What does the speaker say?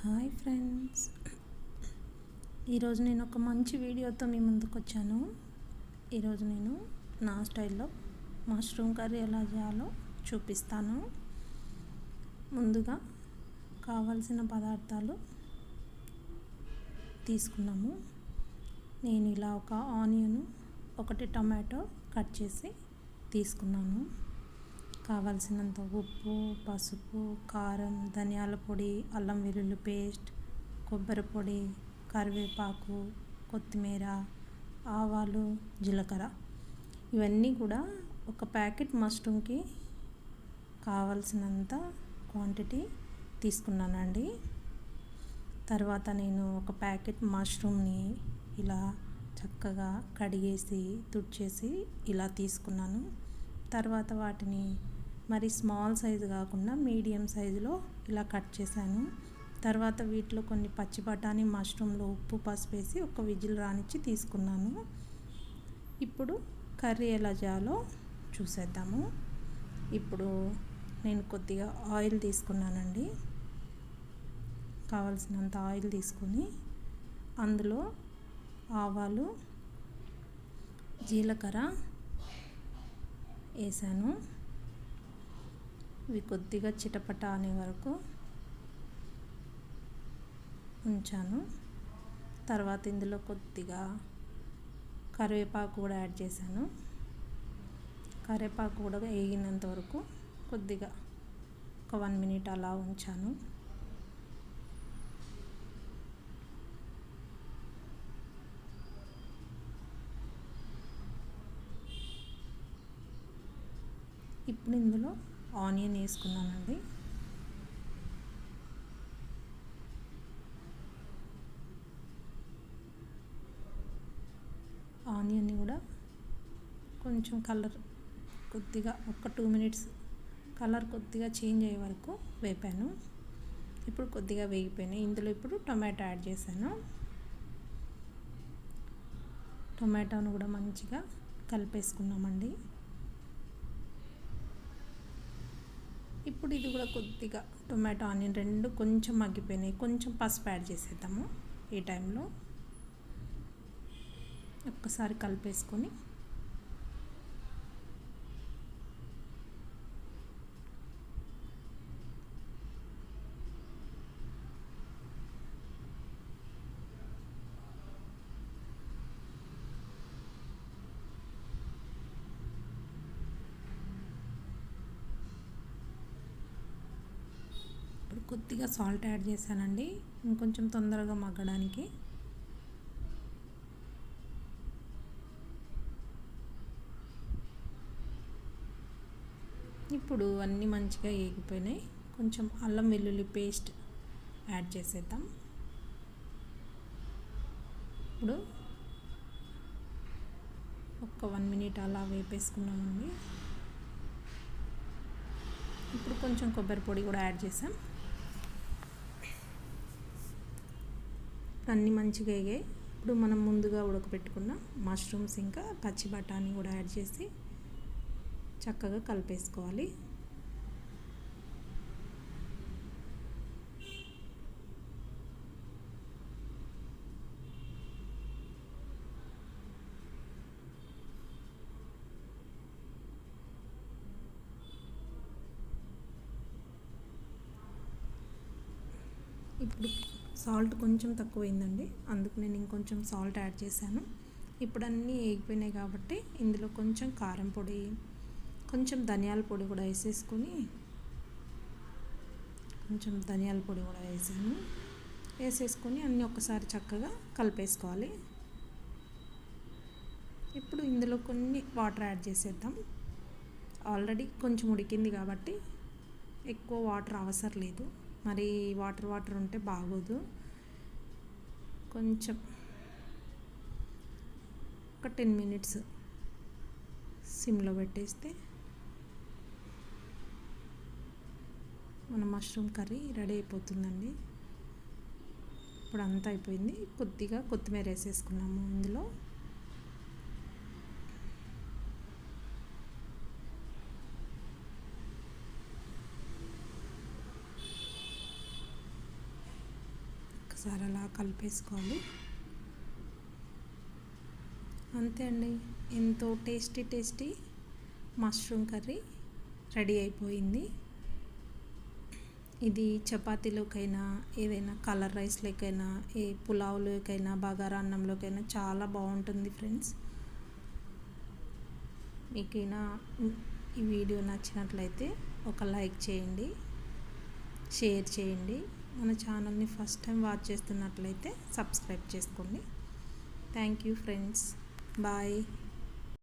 Hi friends. ఈరోజు నేను ఒక మంచి వీడియోతో మీ ముందుకు వచ్చాను. ఈరోజు నేను నా స్టైల్లో మష్రూమ్ కర్రీ ఎలా చేయాలో చూపిస్తాను. ముందుగా కావలసిన పదార్థాలు తీసుకున్నాము నేను ఇలా ఒక ఆనియన్ ఒకటి టమాటో కట్ చేసి తీసుకున్నాను. కావలసినంత ఉప్పు పసుపు కారం ధనియాల పొడి అల్లం వెల్లుల్లి పేస్ట్ కొబ్బరి పొడి కరివేపాకు కొత్తిమీర ఆవాలు జీలకర్ర. ఇవన్నీ కూడా ఒక ప్యాకెట్ మష్రూమ్కి కావలసినంత క్వాంటిటీ తీసుకున్నానండి. తర్వాత నేను ఒక ప్యాకెట్ మష్రూమ్ని ఇలా చక్కగా కడిగేసి తుడిచేసి ఇలా తీసుకున్నాను. తర్వాత వాటిని మరి స్మాల్ సైజు కాకుండా మీడియం సైజులో ఇలా కట్ చేశాను. తర్వాత వీటిలో కొన్ని పచ్చి బఠానీ మష్రూమ్లో ఉప్పు పసుపు వేసి ఒక విజిల్ రానిచ్చి తీసుకున్నాను. ఇప్పుడు కర్రీ ఎలా చేయాలో చూసేద్దాము. ఇప్పుడు నేను కొద్దిగా ఆయిల్ తీసుకున్నానండి. కావలసినంత ఆయిల్ తీసుకొని అందులో ఆవాలు జీలకర్ర వేసాను. ఇవి కొద్దిగా చిటపట అనే వరకు ఉంచాను. తర్వాత ఇందులో కొద్దిగా కరివేపాకు కూడా యాడ్ చేశాను. కరివేపాకు కూడా వేగినంత వరకు కొద్దిగా ఒక వన్ మినిట్ అలా ఉంచాను. ఇప్పుడు ఇందులో ఆనియన్ వేసుకున్నానండి. ఆనియన్ని కూడా కొంచెం కలర్ కొద్దిగా ఒక టూ మినిట్స్ కలర్ కొద్దిగా చేంజ్ అయ్యే వరకు వేపాను. ఇప్పుడు కొద్దిగా వేగిపోయినాయి. ఇందులో ఇప్పుడు టొమాటో యాడ్ చేశాను. టొమాటోను కూడా మంచిగా కలిపేసుకున్నామండి. ఇప్పుడు ఇది కూడా కొద్దిగా టొమాటో ఆనియన్ రెండు కొంచెం మగ్గిపోయినాయి. కొంచెం పసుపు యాడ్ చేసేద్దాము ఈ టైంలో. ఒక్కసారి కలిపేసుకొని కొద్దిగా సాల్ట్ యాడ్ చేశానండి. ఇంకొంచెం తొందరగా మగ్గడానికి. ఇప్పుడు అన్నీ మంచిగా ఏగిపోయినాయి. కొంచెం అల్లం వెల్లుల్లి పేస్ట్ యాడ్ చేసేద్దాం. ఇప్పుడు ఒక్క వన్ మినిట్ అలా వేపేసుకున్నామండి. ఇప్పుడు కొంచెం కొబ్బరి పొడి కూడా యాడ్ చేసాం. అన్నీ మంచిగా వేగాయి ఇప్పుడు మనం ముందుగా ఉడకబెట్టుకున్న మష్రూమ్స్ ఇంకా పచ్చి బఠానీ కూడా యాడ్ చేసి చక్కగా కలిపేసుకోవాలి. ఇప్పుడు సాల్ట్ కొంచెం తక్కువైందండి. అందుకు నేను ఇంకొంచెం సాల్ట్ యాడ్ చేశాను. ఇప్పుడు అన్నీ వేగిపోయినాయి కాబట్టి ఇందులో కొంచెం కారం పొడి కొంచెం ధనియాల పొడి కూడా వేసేసుకొని కొంచెం ధనియాల పొడి కూడా వేసాను. వేసేసుకొని అన్నీ ఒకసారి చక్కగా కలిపేసుకోవాలి. ఇప్పుడు ఇందులో కొన్ని వాటర్ యాడ్ చేసేద్దాం. ఆల్రెడీ కొంచెం ఉడికింది కాబట్టి ఎక్కువ వాటర్ అవసరం లేదు. మరి వాటర్ వాటర్ ఉంటే బాగోదు. కొంచెం ఒక టెన్ మినిట్స్ సిమ్లో పెట్టేస్తే మన మష్రూమ్ కర్రీ రెడీ అయిపోతుందండి. ఇప్పుడు అంతా అయిపోయింది. కొద్దిగా కొత్తిమీర వేసేసుకున్నాము ఇందులో. ఒకసారి అలా కలిపేసుకోవాలి. అంతే అండి. ఎంతో tasty tasty mushroom curry ready అయిపోయింది. ఇది చపాతీలోకైనా ఏదైనా కలర్ రైస్లోకైనా ఏ పులావ్లోకైనా బగారా అన్నంలోకైనా చాలా బాగుంటుంది ఫ్రెండ్స్. మీకైనా ఈ వీడియో నచ్చినట్లయితే ఒక లైక్ చేయండి షేర్ చేయండి. మన ఛానల్ని ఫస్ట్ టైం వాచ్ చేస్తున్నట్లయితే సబ్స్క్రైబ్ చేసుకోండి. Thank you friends. బాయ్.